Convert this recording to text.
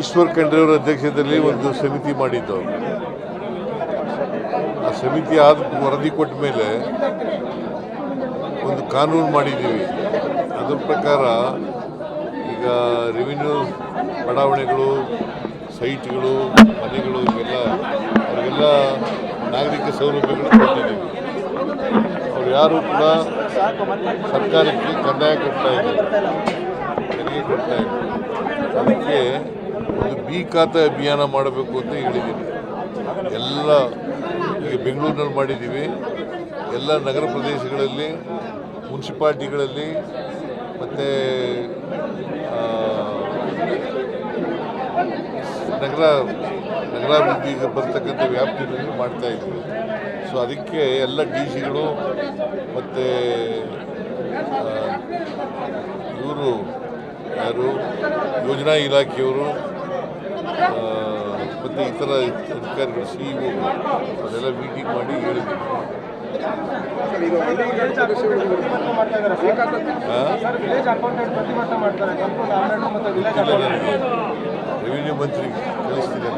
ಈಶ್ವರ್ ಖಂಡ್ರೆಯವರ ಅಧ್ಯಕ್ಷತೆಯಲ್ಲಿ ಒಂದು ಸಮಿತಿ ಮಾಡಿದ್ದು ಆ ಸಮಿತಿ ಆದ ವರದಿ ಕೊಟ್ಟ ಮೇಲೆ ಒಂದು ಕಾನೂನು ಮಾಡಿದ್ದೀವಿ. ಅದ್ರ ಪ್ರಕಾರ ಈಗ ರೆವಿನ್ಯೂ ಬಡಾವಣೆಗಳು ಸೈಟ್ಗಳು ಮನೆಗಳು ಇವೆಲ್ಲ, ಅವರಿಗೆಲ್ಲ ನಾಗರಿಕ ಸೌಲಭ್ಯಗಳು ಕೊಟ್ಟಿದ್ದೀವಿ. ಅವ್ರು ಯಾರು ಕೂಡ ಸರ್ಕಾರಕ್ಕೆ ಕಂದಾಯ ಕೊಡ್ತಾ ಇದ್ದಾರೆ ಕೊಡ್ತಾ ಇದ್ದಾರೆ ಅದಕ್ಕೆ ಬಿ ಖಾತೆ ಅಭಿಯಾನ ಮಾಡಬೇಕು ಅಂತ ಹೇಳಿದ್ದೀನಿ. ಎಲ್ಲ ಈಗ ಬೆಂಗಳೂರಿನಲ್ಲಿ ಮಾಡಿದ್ದೀವಿ. ಎಲ್ಲ ನಗರ ಪ್ರದೇಶಗಳಲ್ಲಿ, ಮುನ್ಸಿಪಾಲ್ಟಿಗಳಲ್ಲಿ, ಮತ್ತು ನಗರ ನಗರಾಭಿವೃದ್ಧಿಗೆ ಬರ್ತಕ್ಕಂಥ ವ್ಯಾಪ್ತಿಯಲ್ಲಿ ಮಾಡ್ತಾ ಇದ್ದೀವಿ. ಸೊ ಅದಕ್ಕೆ ಎಲ್ಲ ಡಿ ಸಿಗಳು ಮತ್ತು ಇವರು ಯಾರು? ಯೋಜನಾ ಇಲಾಖೆಯವರು ಮತ್ತು ಇತರ ಅಧಿಕಾರಿಗಳು ಸಿ ಇ ಅದೆಲ್ಲ ಮೀಟಿಂಗ್ ಮಾಡಿ ಹೇಳಿದ್ದೀವಿ ರೆವಿನ್ಯೂ ಮಂತ್ರಿ ಪ್ರತಿಭಟನೆ